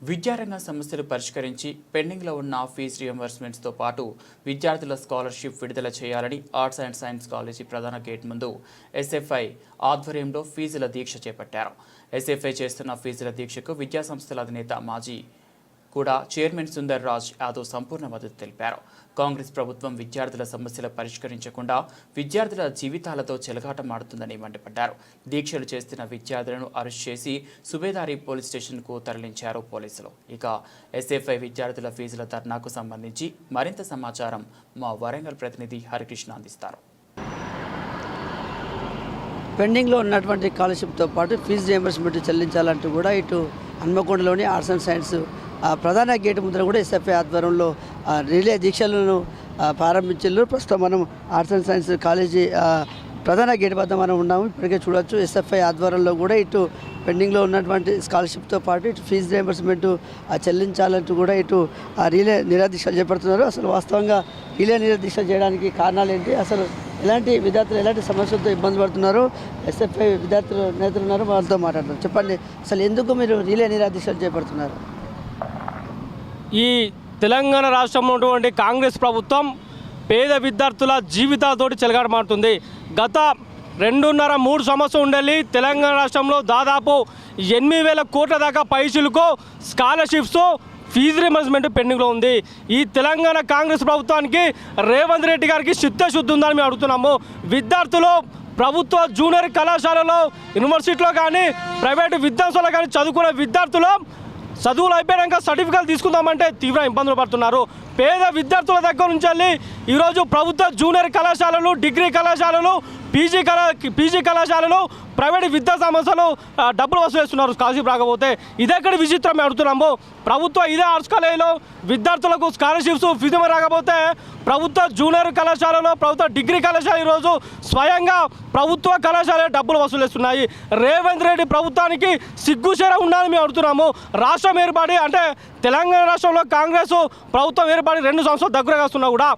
విద్యారంగ సమస్యలు పరిష్కరించి పెండింగ్లో ఉన్న ఫీజు రియంబర్స్మెంట్స్తో పాటు విద్యార్థుల స్కాలర్షిప్ విడుదల చేయాలని ఆర్ట్స్ అండ్ సైన్స్ కాలేజీ ప్రధాన గేట్ ముందు ఎస్ఎఫ్ఐ ఆధ్వర్యంలో ఫీజుల దీక్ష చేపట్టారు. ఎస్ఎఫ్ఐ చేస్తున్న ఫీజుల దీక్షకు విద్యాసంస్థల అధినేత మాజీ కూడా చైర్మన్ సుందర్ రాజ్ యాదవ్ సంపూర్ణ మద్దతు తెలిపారు. కాంగ్రెస్ ప్రభుత్వం విద్యార్థుల సమస్యలు పరిష్కరించకుండా విద్యార్థుల జీవితాలతో చెలగాటమాడుతుందని మండిపడ్డారు. దీక్షలు చేస్తున్న విద్యార్థులను అరెస్ట్ చేసి సుబేదారి పోలీస్ స్టేషన్కు తరలించారు పోలీసులు. ఇక ఎస్ఎఫ్ఐ విద్యార్థుల ఫీజుల ధర్నాకు సంబంధించి మరింత సమాచారం మా వరంగల్ ప్రతినిధి హరికృష్ణ అందిస్తారు. పెండింగ్లో ఉన్నటువంటి స్కాలర్షిప్తో పాటు ఫీజు రియంబర్స్మెంట్ చెల్లించాలంటూ కూడా ఇటు హన్మకొండలోని ఆర్ట్స్ అండ్ సైన్స్ ప్రధాన గేటు ముద్ర కూడా ఎస్ఎఫ్ఐ ఆధ్వర్యంలో ఆ, రిలే దీక్షలను ప్రారంభించారు ప్రస్తుతం మనం ఆర్ట్స్ అండ్ సైన్స్ కాలేజీ ప్రధాన గేట్ వద్ద మనం ఉన్నాము. ఇప్పటికే చూడొచ్చు ఎస్ఎఫ్ఐ ఆధ్వర్యంలో కూడా ఇటు పెండింగ్లో ఉన్నటువంటి స్కాలర్షిప్తో పాటు ఇటు ఫీజు రియంబర్స్మెంట్ చెల్లించాలంటూ కూడా ఇటు ఆ, రిలే నిరాదీక్షలు చేపడుతున్నారు. అసలు వాస్తవంగా రిలే నిరాదీక్షలు చేయడానికి కారణాలు ఏంటి? అసలు ఎలాంటి విద్యార్థులు ఎలాంటి సమస్యలతో ఇబ్బంది పడుతున్నారు? ఎస్ఎఫ్ఐ విద్యార్థులు నేతలు ఉన్నారు వాళ్ళతో మాట్లాడుతున్నారు. చెప్పండి అసలు ఎందుకు మీరు రిలే నిరాదీక్షలు చేపడుతున్నారు? ఈ తెలంగాణ రాష్ట్రంలో ఉన్నటువంటి కాంగ్రెస్ ప్రభుత్వం పేద విద్యార్థుల జీవితాలతోటి చెలగాటమాడుతుంది గత రెండున్నర మూడు సంవత్సరం ఉండాలి తెలంగాణ రాష్ట్రంలో దాదాపు ఎనిమిది వేల కోట్ల దాకా పైసలకు స్కాలర్షిప్స్ ఫీజు రిమర్స్మెంట్ పెండింగ్లో ఉంది. ఈ తెలంగాణ కాంగ్రెస్ ప్రభుత్వానికి రేవంత్ రెడ్డి గారికి చిత్తశుద్ధి ఉందని మేము అడుగుతున్నాము. విద్యార్థులు ప్రభుత్వ జూనియర్ కళాశాలలో యూనివర్సిటీలో కానీ ప్రైవేటు విద్యాసంలో కానీ చదువుకునే విద్యార్థులు చదువులు అయిపోయాక సర్టిఫికేట్ తీసుకుందామంటే తీవ్ర ఇబ్బందులు పడుతున్నారు. పేద విద్యార్థుల దగ్గర నుంచి వెళ్ళి ఈరోజు ప్రభుత్వ జూనియర్ కళాశాలలు డిగ్రీ కళాశాలలు పీజీ కళా పీజీ కళాశాలలో ప్రైవేట్ విద్యా సంస్థలు డబ్బులు వసూలు చేస్తున్నారు స్కాలర్షిప్ రాకపోతే. ఇదెక్కడ విచిత్రం మేము అడుగుతున్నాము. ప్రభుత్వ ఇదే ఆర్ట్స్ కాలేజీలో విద్యార్థులకు స్కాలర్షిప్స్ ఫిజిమ రాకపోతే ప్రభుత్వ జూనియర్ కళాశాలలో ప్రభుత్వ డిగ్రీ కళాశాల ఈరోజు స్వయంగా ప్రభుత్వ కళాశాల డబ్బులు వసూలు చేస్తున్నాయి. రేవంత్ రెడ్డి ప్రభుత్వానికి సిగ్గుచేర ఉండాలని మేము అడుగుతున్నాము. రాష్ట్రం ఏర్పడి అంటే తెలంగాణ రాష్ట్రంలో కాంగ్రెస్ ప్రభుత్వం ఏర్పడి రెండు సంవత్సరాలు దగ్గరగా వస్తున్నా కూడా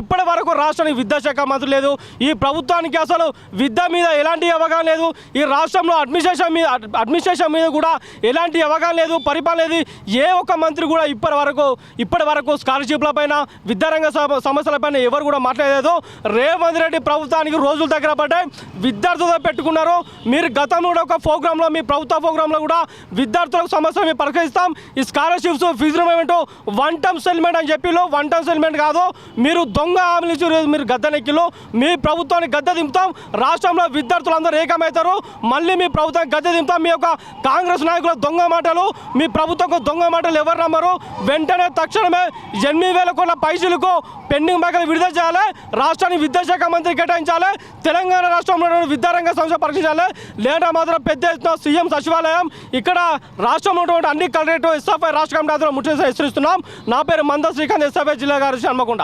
ఇప్పటి వరకు రాష్ట్రానికి విద్యాశాఖ మంత్రి లేదు. ఈ ప్రభుత్వానికి అసలు విద్య మీద ఎలాంటి అవగాహన లేదు. ఈ రాష్ట్రంలో అడ్మినిస్ట్రేషన్ మీద అడ్మినిస్ట్రేషన్ మీద కూడా ఎలాంటి అవగాహన లేదు పరిపాలన లేదు. ఏ ఒక్క మంత్రి కూడా ఇప్పటి వరకు ఇప్పటి వరకు స్కాలర్షిప్లపైన విద్యారంగ సమస్యలపైన ఎవరు కూడా మాట్లాడలేదు. రేవంత్ రెడ్డి ప్రభుత్వానికి రోజులు దగ్గర పడ్డాయి. విద్యార్థులతో పెట్టుకున్నారు. మీరు గతంలో కూడా ఒక ప్రోగ్రాంలో మీ ప్రభుత్వ ప్రోగ్రాంలో కూడా విద్యార్థులకు సమస్యలు మేము పరిష్కరిస్తాం. ఈ స్కాలర్షిప్స్ ఫీజు రిమెంట్ వన్ టర్మ్ సెటిల్మెంట్ అని చెప్పిలో వన్ టర్మ్ సెటిల్మెంట్ కాదు. మీరు దొంగ హామీలు మీరు గద్దెనెక్కిలో మీ ప్రభుత్వానికి గద్దె దింపుతాం. రాష్ట్రంలో విద్యార్థులందరూ ఏకమవుతారు. మళ్ళీ మీ ప్రభుత్వం గద్దె దింపుతాం మీ యొక్క కాంగ్రెస్ నాయకుల దొంగ మాటలు మీ ప్రభుత్వం దొంగ మాటలు ఎవరు నమ్మరు. వెంటనే తక్షణమే ఎనిమిది వేల కోట్ల పైసలకు పెండింగ్ బ్యాగులు విడుదల చేయాలి. రాష్ట్రానికి విద్యాశాఖ మంత్రి కేటాయించాలి. తెలంగాణ రాష్ట్రంలో విద్యారంగ సంస్థ పరీక్షించాలి. లేదా మాత్రం పెద్ద ఎత్తున సీఎం సచివాలయం ఇక్కడ రాష్ట్రంలో ఉన్నటువంటి అన్ని కలెక్టర్ ఎస్ఎఫ్ఐ రాష్ట్ర కమిటీ ఆధ్వర్యంలో ముట్టడి హెచ్చరిస్తున్నాం. నా పేరు మంద శ్రీకాంత్ ఎస్ఎఫ్ఐ జిల్లా గారి హన్మకొండ.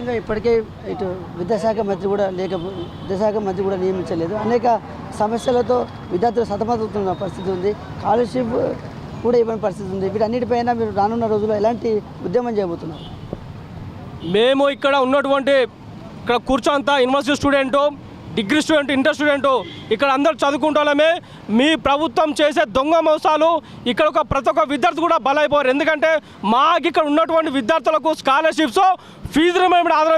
ఇంకా ఇప్పటికే ఇటు విద్యాశాఖ మంత్రి కూడా లేక విద్యాశాఖ మంత్రి కూడా నియమించలేదు. అనేక సమస్యలతో విద్యార్థులు సతమతవుతున్న పరిస్థితి ఉంది. స్కాలర్షిప్ కూడా ఇవ్వని పరిస్థితి ఉంది. వీటన్నిటిపైన మీరు రానున్న రోజుల్లో ఎలాంటి ఉద్యమం చేయబోతున్నారు? మేము ఇక్కడ ఉన్నటువంటి ఇక్కడ కూర్చోంతా university student degree student inter student ఇక్కడ అందరు చదువుకుంటామే మీ ప్రభుత్వం చేసే దొంగ మోసాలు ఇక్కడ ఒక ప్రతి ఒక్క విద్యార్థి కూడా బలైపోయారు ఎందుకంటే మాకు ఇక్కడ ఉన్నటువంటి విద్యార్థులకు స్కాలర్షిప్స్ ఫీజు మీద ఆధార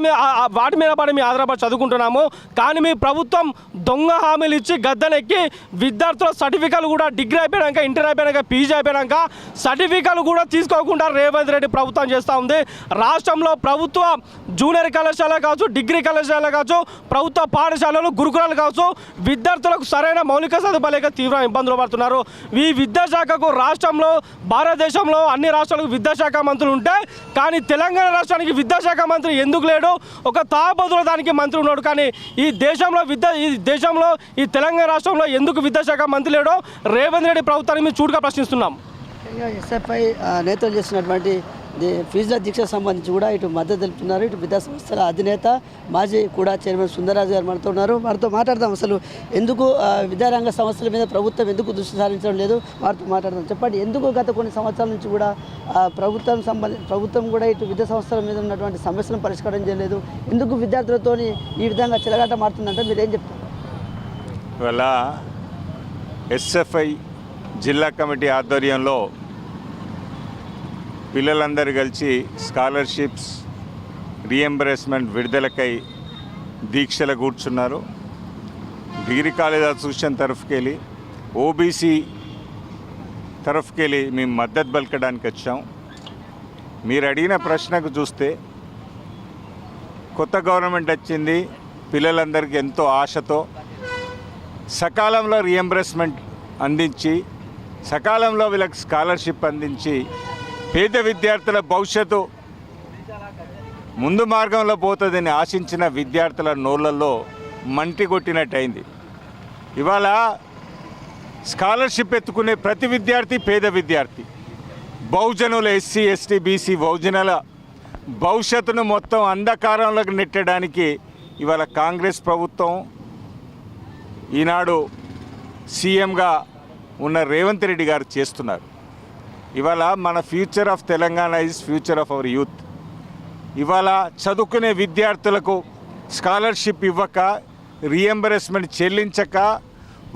వాటి మీద పడి మీ ఆధారపడి చదువుకుంటున్నాము. కానీ మీ ప్రభుత్వం దొంగ హామీలు ఇచ్చి గద్దెనెక్కి విద్యార్థుల సర్టిఫికేట్లు కూడా డిగ్రీ అయిపోయాక ఇంటర్ అయిపోయాక పీజీ అయిపోయాక సర్టిఫికెట్లు కూడా తీసుకోకుండా రేవంత్ రెడ్డి ప్రభుత్వం చేస్తూ ఉంది. రాష్ట్రంలో ప్రభుత్వ జూనియర్ కళాశాల కావచ్చు డిగ్రీ కళాశాల కావచ్చు ప్రభుత్వ పాఠశాలలు గురుకులాలు కావచ్చు విద్యార్థులకు సరైన మౌలిక సదుపాయాలు తీవ్ర ఇబ్బందులు పడుతున్నారు. ఈ విద్యాశాఖకు రాష్ట్రంలో భారతదేశంలో అన్ని రాష్ట్రాలకు విద్యాశాఖ మంత్రులు ఉంటే కానీ తెలంగాణ రాష్ట్రానికి విద్యాశాఖ మంత్రి ఎందుకు లేడు? ఒక తాపదుల దానికి మంత్రి ఉన్నాడు. కానీ ఈ దేశంలో విద్య ఈ దేశంలో ఈ తెలంగాణ రాష్ట్రంలో ఎందుకు విద్యాశాఖ మంత్రి లేడో రేవంత్ రెడ్డి ప్రభుత్వాన్ని మేము చూడుగా ప్రశ్నిస్తున్నాం. ఎస్ఎఫ్ఐ నేతలు చేసినటువంటి ఫీజుల దీక్షకు సంబంధించి కూడా ఇటు మద్దతు తెలుపుతున్నారు. ఇటు విద్యా సంస్థల అధినేత మాజీ కూడా చైర్మన్ సుందరరాజు గారు మనతో ఉన్నారు. వారితో మాట్లాడదాం అసలు ఎందుకు విద్యారంగ సంస్థల మీద ప్రభుత్వం ఎందుకు దృష్టి సారించడం లేదు? వారితో మాట్లాడదాం. చెప్పండి ఎందుకు గత కొన్ని సంవత్సరాల నుంచి కూడా ప్రభుత్వం సంబంధి ప్రభుత్వం కూడా ఇటు విద్యా సంస్థల మీద ఉన్నటువంటి సమస్యలను పరిష్కారం చేయలేదు. ఎందుకు విద్యార్థులతోని ఈ విధంగా చిలగాట మారుతుందంటే మీరేం చెప్తారు? ఇవాళ ఎస్ఎఫ్ఐ జిల్లా కమిటీ ఆధ్వర్యంలో పిల్లలందరూ కలిసి స్కాలర్షిప్స్ రీఎంబర్స్మెంట్ విడుదలకై దీక్షలు కూర్చున్నారు. డిగ్రీ కాలేజ్ అసోసియేషన్ తరఫుకెళ్ళి ఓబీసీ తరఫుకెళ్ళి మేము మద్దతు పలకడానికి వచ్చాం. మీరు అడిగిన ప్రశ్నకు చూస్తే కొత్త గవర్నమెంట్ వచ్చింది పిల్లలందరికీ ఎంతో ఆశతో సకాలంలో రియంబర్స్మెంట్ అందించి సకాలంలో వీళ్ళకి స్కాలర్షిప్ అందించి పేద విద్యార్థుల భవిష్యత్తు ముందు మార్గంలో పోతుందని ఆశించిన విద్యార్థుల నోళ్ళల్లో మంటి కొట్టినట్టయింది. ఇవాళ స్కాలర్షిప్ ఎత్తుకునే ప్రతి విద్యార్థి పేద విద్యార్థి. బహుజనుల ఎస్సీ ఎస్టీ బీసీ బహుజనుల భవిష్యత్తును మొత్తం అంధకారంలోకి నెట్టడానికి ఇవాళ కాంగ్రెస్ ప్రభుత్వం ఈనాడు సీఎంగా ఉన్న రేవంత్ రెడ్డి గారు చేస్తున్నారు. ఇవాళ మన future of Telangana is future of our youth. ఇవాళ చదువుకునే విద్యార్థులకు స్కాలర్షిప్ ఇవ్వక రీఎంబర్స్మెంట్ చెల్లించక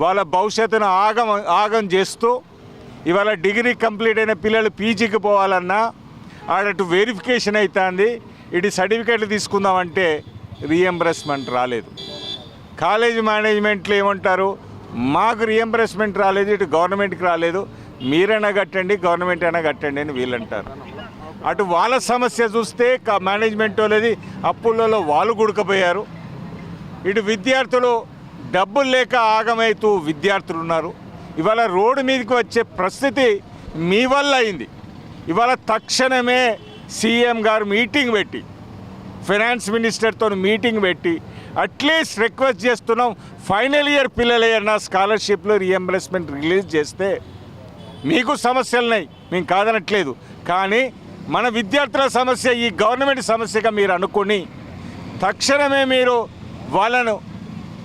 వాళ్ళ భవిష్యత్తును ఆగం ఆగం చేస్తూ ఇవాళ డిగ్రీ కంప్లీట్ అయిన పిల్లలు పీజీకి పోవాలన్నా ఆడటు వెరిఫికేషన్ అవుతుంది ఇటు సర్టిఫికేట్లు తీసుకుందామంటే రీఎంబర్స్మెంట్ రాలేదు. కాలేజ్ మేనేజ్మెంట్లు ఏమంటారు? మాకు రీఎంబర్స్మెంట్ రాలేదు ఇటు గవర్నమెంట్కి రాలేదు. మీరైనా కట్టండి గవర్నమెంట్ అయినా కట్టండి అని వీళ్ళంటారు. అటు వాళ్ళ సమస్య చూస్తే మేనేజ్మెంట్ వాళ్ళది అప్పులలో వాళ్ళు గుడకపోయారు. ఇటు విద్యార్థులు డబ్బులు లేక ఆగమైతూ విద్యార్థులు ఉన్నారు. ఇవాళ రోడ్డు మీదకి వచ్చే పరిస్థితి మీ వల్ల అయింది. ఇవాళ తక్షణమే సీఎం గారు మీటింగ్ పెట్టి ఫైనాన్స్ మినిస్టర్తో మీటింగ్ పెట్టి అట్లీస్ట్ రిక్వెస్ట్ చేస్తున్నాం ఫైనల్ ఇయర్ పిల్లలైనా స్కాలర్షిప్లో రీఎంబర్స్మెంట్ రిలీజ్ చేస్తే మీకు సమస్యలున్నాయి మేము కాదనట్లేదు. కానీ మన విద్యార్థుల సమస్య ఈ గవర్నమెంట్ సమస్యగా మీరు అనుకొని తక్షణమే మీరు వాళ్ళను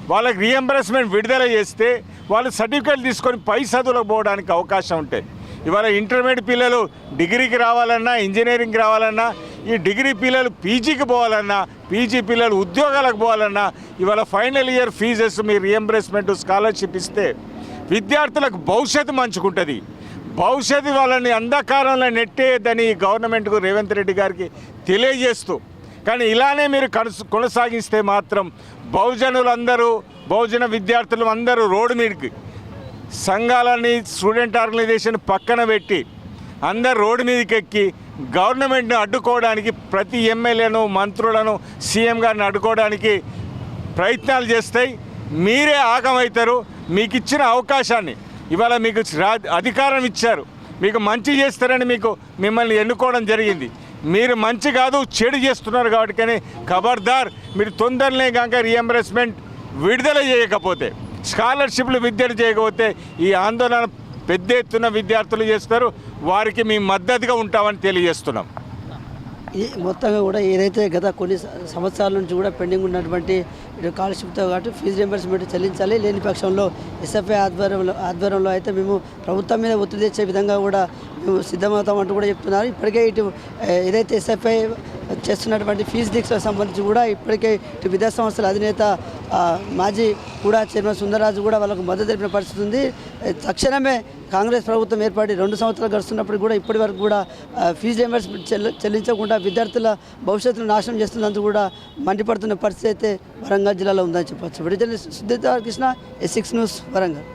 వాళ్ళకి రీఎంబర్స్మెంట్ విడుదల చేస్తే వాళ్ళు సర్టిఫికేట్ తీసుకొని పై చదువులకు పోవడానికి అవకాశం ఉంటాయి ఇవాళ ఇంటర్మీడియట్ పిల్లలు డిగ్రీకి రావాలన్నా ఇంజనీరింగ్కి రావాలన్నా ఈ డిగ్రీ పిల్లలు పీజీకి పోవాలన్నా పీజీ పిల్లలు ఉద్యోగాలకు పోవాలన్నా ఇవాళ ఫైనల్ ఇయర్ ఫీజెస్ మీ రియంబర్స్మెంట్ స్కాలర్షిప్ ఇస్తే విద్యార్థులకు భవిష్యత్తు మంచుకుంటుంది. భవిష్యత్తు వాళ్ళని అంధకారంలో నెట్టేయద్దని గవర్నమెంట్కు రేవంత్ రెడ్డి గారికి తెలియజేస్తూ కానీ ఇలానే మీరు కొనసాగిస్తే మాత్రం బహుజనులందరూ బహుజన విద్యార్థులు అందరూ రోడ్డు మీదకి సంఘాలని స్టూడెంట్ ఆర్గనైజేషన్ పక్కన పెట్టి అందరు రోడ్డు మీదకి ఎక్కి గవర్నమెంట్ని అడ్డుకోవడానికి ప్రతి ఎమ్మెల్యేను మంత్రులను సీఎం గారిని అడ్డుకోవడానికి ప్రయత్నాలు చేస్తాయి మీరే ఆగమవుతారు మీకు ఇచ్చిన అవకాశాన్ని ఇవాళ మీకు రా అధికారం ఇచ్చారు. మీకు మంచి చేస్తారని మీకు మిమ్మల్ని ఎన్నుకోవడం జరిగింది. మీరు మంచి కాదు చెడు చేస్తున్నారు కాబట్టి కానీ ఖబర్దార్. మీరు తొందరనే కనుక రియంబర్స్మెంట్ విడుదల చేయకపోతే స్కాలర్షిప్లు విద్యలు చేయకపోతే ఈ ఆందోళన పెద్ద ఎత్తున విద్యార్థులు చేస్తారు. వారికి మీ మద్దతుగా ఉంటామని తెలియజేస్తున్నాం. ఈ మొత్తంగా కూడా ఏదైతే గత కొన్ని సంవత్సరాల నుంచి కూడా పెండింగ్ ఉన్నటువంటి ఇటు స్కాలర్షిప్తో కాబట్టి ఫీజు రింబర్స్మెంట్ చెల్లించాలి. లేని పక్షంలో ఎస్ఎఫ్ఐ ఆధ్వర్యంలో ఆధ్వర్యంలో అయితే మేము ప్రభుత్వం మీద ఒత్తిడి తెచ్చే విధంగా కూడా మేము సిద్ధమవుతామంటూ కూడా చెప్తున్నారు. ఇప్పటికే ఇటు ఏదైతే ఎస్ఎఫ్ఐ చేస్తున్నటువంటి ఫీజు దీక్షలకు సంబంధించి కూడా ఇప్పటికే ఇటు విద్యా సంస్థల అధినేత మాజీ కూడా చైర్మన్ సుందరరాజు కూడా వాళ్ళకు మద్దతు తెలిపిన పరిస్థితి ఉంది. తక్షణమే కాంగ్రెస్ ప్రభుత్వం ఏర్పడి రెండు సంవత్సరాలు గడుస్తున్నప్పుడు కూడా ఇప్పటి వరకు కూడా ఫీజు రియంబర్స్మెంట్ చెల్లించకుండా విద్యార్థుల భవిష్యత్తును నాశనం చేస్తున్నందుకు కూడా మండిపడుతున్న పరిస్థితి అయితే వరంగల్ జిల్లాలో ఉందని చెప్పచ్చు. విడుదల Sudheer Krishna S six news Warangal.